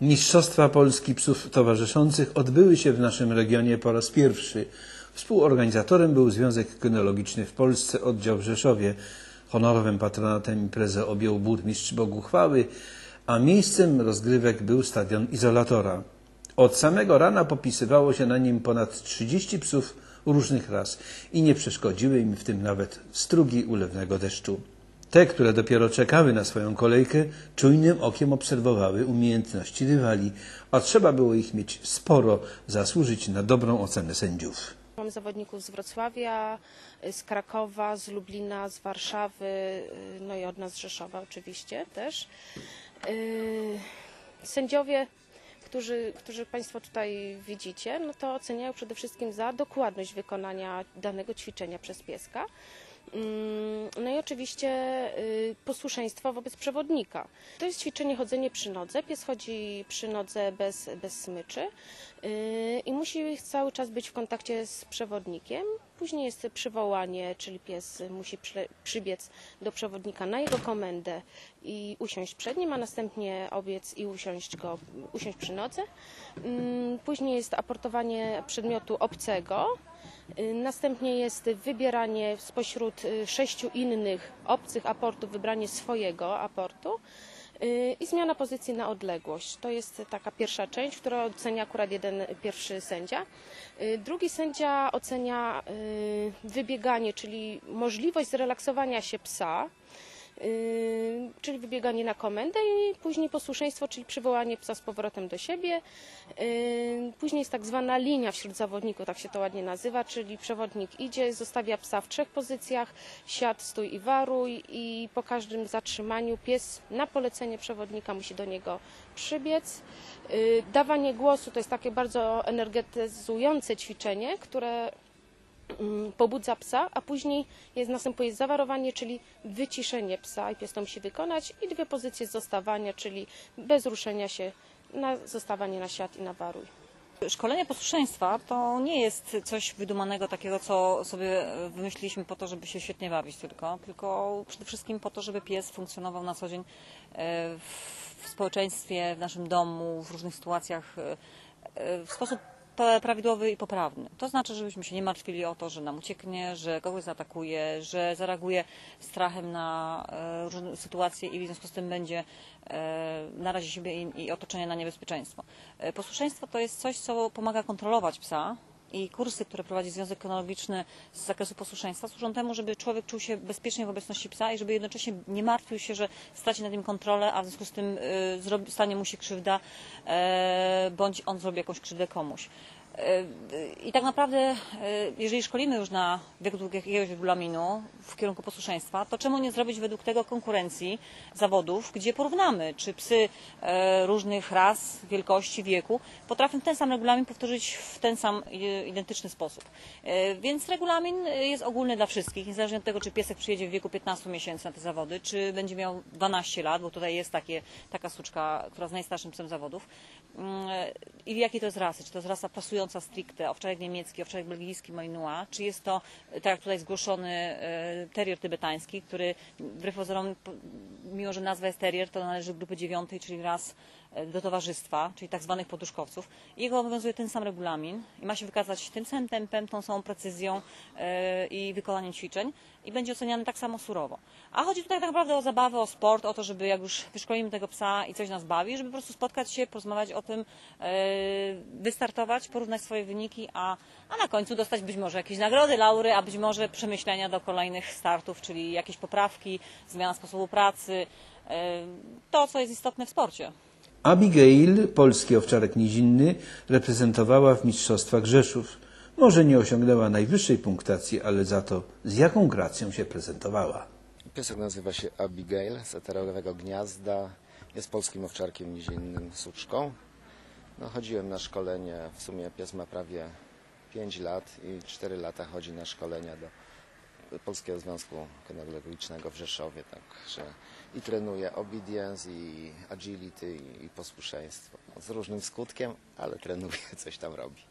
Mistrzostwa Polski Psów Towarzyszących odbyły się w naszym regionie po raz pierwszy. Współorganizatorem był Związek Kynologiczny w Polsce, oddział w Rzeszowie. Honorowym patronatem imprezę objął burmistrz Boguchwały, a miejscem rozgrywek był stadion Izolatora. Od samego rana popisywało się na nim ponad 30 psów różnych ras i nie przeszkodziły im w tym nawet strugi ulewnego deszczu. Te, które dopiero czekały na swoją kolejkę, czujnym okiem obserwowały umiejętności rywali, a trzeba było ich mieć sporo, zasłużyć na dobrą ocenę sędziów. Mamy zawodników z Wrocławia, y, z Krakowa, z Lublina, z Warszawy, y, no i od nas z Rzeszowa oczywiście też. Yy, Sędziowie, którzy, którzy Państwo tutaj widzicie, no to oceniają przede wszystkim za dokładność wykonania danego ćwiczenia przez pieska. Oczywiście y, posłuszeństwo wobec przewodnika. To jest ćwiczenie chodzenie przy nodze. Pies chodzi przy nodze bez, bez smyczy y, i musi cały czas być w kontakcie z przewodnikiem. Później jest przywołanie, czyli pies musi przy, przybiec do przewodnika na jego komendę i usiąść przed nim, a następnie obiec i usiąść, go, usiąść przy nodze. Mm, Później jest aportowanie przedmiotu obcego, Następnie jest wybieranie spośród y, sześciu innych obcych aportów, wybranie swojego aportu y, i zmiana pozycji na odległość. To jest taka pierwsza część, którą ocenia akurat jeden pierwszy sędzia. Y, Drugi sędzia ocenia y, wybieganie, czyli możliwość zrelaksowania się psa, czyli wybieganie na komendę i później posłuszeństwo, czyli przywołanie psa z powrotem do siebie. Yy, Później jest tak zwana linia wśród zawodników, tak się to ładnie nazywa, czyli przewodnik idzie, zostawia psa w trzech pozycjach, siad, stój i waruj i po każdym zatrzymaniu pies na polecenie przewodnika musi do niego przybiec. Yy, Dawanie głosu to jest takie bardzo energetyzujące ćwiczenie, które pobudza psa, a później jest, następuje zawarowanie, czyli wyciszenie psa i pies to musi wykonać i dwie pozycje zostawania, czyli bez ruszenia się, na zostawanie na siat i na waruj. Szkolenie posłuszeństwa to nie jest coś wydumanego takiego, co sobie wymyśliliśmy po to, żeby się świetnie bawić tylko, tylko przede wszystkim po to, żeby pies funkcjonował na co dzień e, w społeczeństwie, w naszym domu, w różnych sytuacjach e, e, w sposób prawidłowy i poprawny. To znaczy, żebyśmy się nie martwili o to, że nam ucieknie, że kogoś zaatakuje, że zareaguje strachem na e, różne sytuacje i w związku z tym będzie e, narazi siebie i, otoczenie na niebezpieczeństwo. E, Posłuszeństwo to jest coś, co pomaga kontrolować psa i kursy, które prowadzi Związek Kynologiczny z zakresu posłuszeństwa służą temu, żeby człowiek czuł się bezpiecznie w obecności psa i żeby jednocześnie nie martwił się, że straci nad nim kontrolę, a w związku z tym y, stanie mu się krzywda e, bądź on zrobi jakąś krzywdę komuś. E, I tak naprawdę, e, jeżeli szkolimy już na według jakiegoś regulaminu w kierunku posłuszeństwa, to czemu nie zrobić według tego konkurencji zawodów, gdzie porównamy, czy psy e, różnych ras, wielkości, wieku potrafią ten sam regulamin powtórzyć w ten sam e, identyczny sposób. E, Więc regulamin jest ogólny dla wszystkich, niezależnie od tego, czy piesek przyjedzie w wieku 15 miesięcy na te zawody, czy będzie miał 12 lat, bo tutaj jest takie, taka suczka, która jest najstarszym psem zawodów. Mm, I jakiej to jest rasy? Czy to jest rasa pasująca stricte, owczarek niemiecki, owczarek belgijski, Malinois, czy jest to, tak jak tutaj zgłoszony, e, terrier tybetański, który wbrew pozorom, po- mimo że nazwa jest terrier, to należy do grupy dziewiątej, czyli ras e, do towarzystwa, czyli tak zwanych poduszkowców. Jego obowiązuje ten sam regulamin i ma się wykazać tym samym tempem, tą samą precyzją e, i wykonaniem ćwiczeń i będzie oceniany tak samo surowo. A chodzi tutaj tak naprawdę o zabawę, o sport, o to, żeby jak już wyszkolimy tego psa i coś nas bawi, żeby po prostu spotkać się, porozmawiać o tym, e, wystartować, porównać swoje wyniki, a, a na końcu dostać być może jakieś nagrody, laury, a być może przemyślenia do kolejnych startów, czyli jakieś poprawki, zmiana sposobu pracy, e, to co jest istotne w sporcie. Abigail, polski owczarek nizinny, reprezentowała w Mistrzostwach Rzeszów. Może nie osiągnęła najwyższej punktacji, ale za to z jaką gracją się prezentowała. Piesek nazywa się Abigail z eterowego gniazda. Jest polskim owczarkiem nizinnym suczką. No, chodziłem na szkolenie, w sumie pies ma prawie 5 lat i 4 lata chodzi na szkolenia do Polskiego Związku Kynologicznego w Rzeszowie. Także i trenuje obedience, i agility, i posłuszeństwo. Z różnym skutkiem, ale trenuje, coś tam robi.